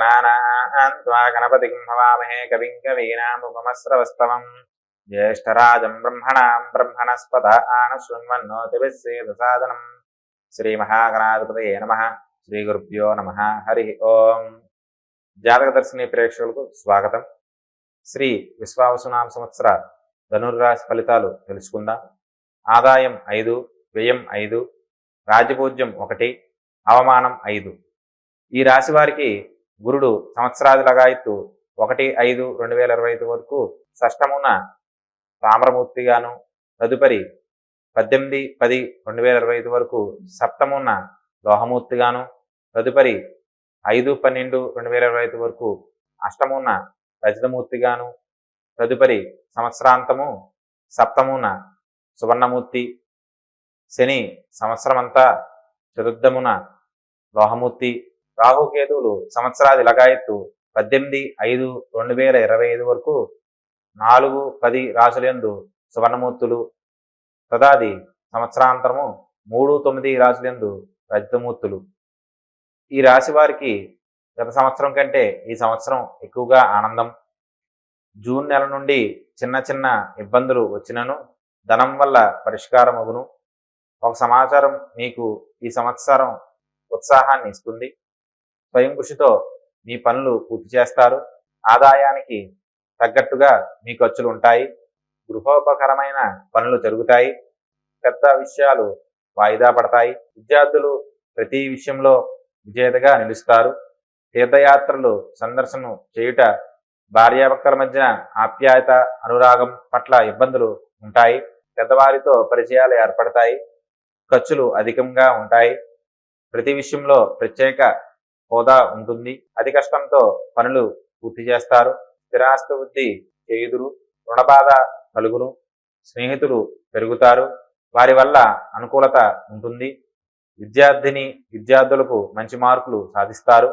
గణానాన్వా గణపతిం హవామహే కవిం కవీనాముపమస్రవస్తవం జ్యేష్ఠరాజం బ్రహ్మణాం బ్రహ్మణస్పద ఆనశృణ్వన్నోతిభిస్సేదసాదనం శ్రీమహాగణాధిపతయే నమ శ్రీ గురుభ్యో నమ హరి ఓం జాతక దర్శిని ప్రేక్షకులకు స్వాగతం। శ్రీ విశ్వావసునామ సంవత్సర ధనుర్రాశి ఫలితాలు తెలుసుకుందాం. ఆదాయం ఐదు వ్యయం ఐదు రాజపూజ్యం ఒకటి అవమానం ఐదు. ఈ రాశి వారికి గురుడు సంవత్సరాది లగాయత్తు ఒకటి ఐదు రెండు వేల ఇరవై ఐదు వరకు షష్టమున తామ్రమూర్తిగాను తదుపరి పద్దెనిమిది పది రెండు వేల ఇరవై ఐదు వరకు సప్తమున లోహమూర్తిగాను తదుపరి ఐదు పన్నెండు రెండు వేల ఇరవై ఐదు వరకు అష్టమున రజతమూర్తిగాను తదుపరి సంవత్సరాంతము సప్తమున సువర్ణమూర్తి శని సంవత్సరమంతా చతుర్థమున లోహమూర్తి రాహుకేతువులు సంవత్సరాది లగాయత్తు పద్దెనిమిది ఐదు రెండు వేల ఇరవై ఐదు వరకు నాలుగు పది రాశులందు సువర్ణమూర్తులు తదాది సంవత్సరాంతరము మూడు తొమ్మిది రాశులందు రజతమూర్తులు. ఈ రాశి వారికి గత సంవత్సరం కంటే ఈ సంవత్సరం ఎక్కువగా ఆనందం. జూన్ నెల నుండి చిన్న చిన్న ఇబ్బందులు వచ్చినను ధనం వల్ల పరిష్కారం అగును ఒక సమాచారం మీకు ఈ సంవత్సరం ఉత్సాహాన్ని ఇస్తుంది. స్వయం కృషితో మీ పనులు పూర్తి చేస్తారు. ఆదాయానికి తగ్గట్టుగా మీ ఖర్చులు ఉంటాయి. గృహోపకరమైన పనులు జరుగుతాయి. పెద్ద విషయాలు వాయిదా పడతాయి. విద్యార్థులు ప్రతి విషయంలో విజేతగా నిలుస్తారు. తీర్థయాత్రలు సందర్శనం చేయుట భార్యాభర్తల మధ్య ఆప్యాయత అనురాగం పట్ల ఇబ్బందులు ఉంటాయి. పెద్దవారితో పరిచయాలు ఏర్పడతాయి. ఖర్చులు అధికంగా ఉంటాయి. ప్రతి విషయంలో ప్రత్యేక హోదా ఉంటుంది. అతి కష్టంతో పనులు పూర్తి చేస్తారు. స్థిరాస్తి వృద్ధి చేయుదురు. రుణబాధ కలుగును. స్నేహితులు పెరుగుతారు. వారి వల్ల అనుకూలత ఉంటుంది. విద్యార్థిని విద్యార్థులకు మంచి మార్కులు సాధిస్తారు.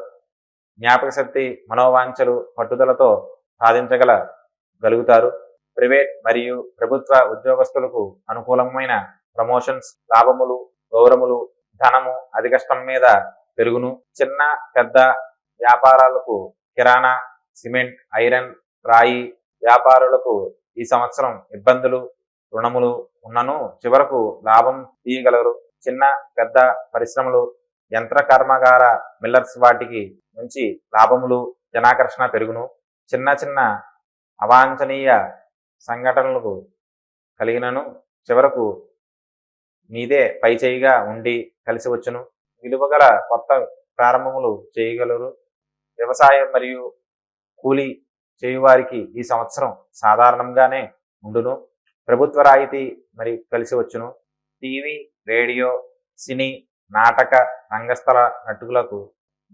జ్ఞాపక శక్తి మనోవాంఛలు పట్టుదలతో సాధించగల గలుగుతారు. ప్రైవేట్ మరియు ప్రభుత్వ ఉద్యోగస్తులకు అనుకూలమైన ప్రమోషన్స్ లాభములు గౌరవములు ధనము అధికష్టం మీద పెరుగును చిన్న పెద్ద వ్యాపారాలకు కిరాణా సిమెంట్ ఐరన్ రాయి వ్యాపారులకు ఈ సంవత్సరం ఇబ్బందులు రుణములు ఉన్నను చివరకు లాభం తీయగలరు. చిన్న పెద్ద పరిశ్రమలు యంత్ర కర్మాగార మిల్లర్స్ వాటికి నుంచి లాభములు జనాకర్షణ పెరుగును చిన్న చిన్న అవాంఛనీయ సంఘటనలకు కలిగినను చివరకు మీదే పైచేయిగా ఉండి కలిసి వచ్చును. విలువగల కొత్త ప్రారంభములు చేయగలరు. వ్యవసాయం మరియు కూలీ చేయువారికి ఈ సంవత్సరం సాధారణంగానే ఉండును. ప్రభుత్వ రాయితీ మరి కలిసి వచ్చును. టీవీ రేడియో సినీ నాటక రంగస్థల నటులకు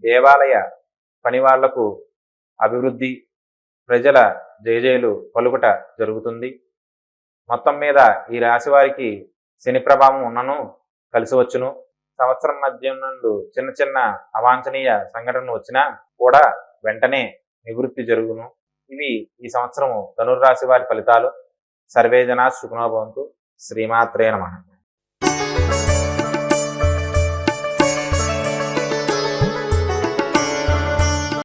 దేవాలయ పనివాళ్ళకు అభివృద్ధి ప్రజల జయజయలు పలుకుట జరుగుతుంది. మొత్తం మీద ఈ రాశి వారికి శని ప్రభావం ఉన్నను కలిసి వచ్చును. సంవత్సరం మధ్య నుండి చిన్న చిన్న అవాంఛనీయ సంఘటనలు వచ్చినా కూడా వెంటనే నివృత్తి జరుగును. ఇవి ఈ సంవత్సరము ధనుర్రాశి వారి ఫలితాలు. సర్వేజన సుఖనోభవంతు శ్రీమాత్రే నమ.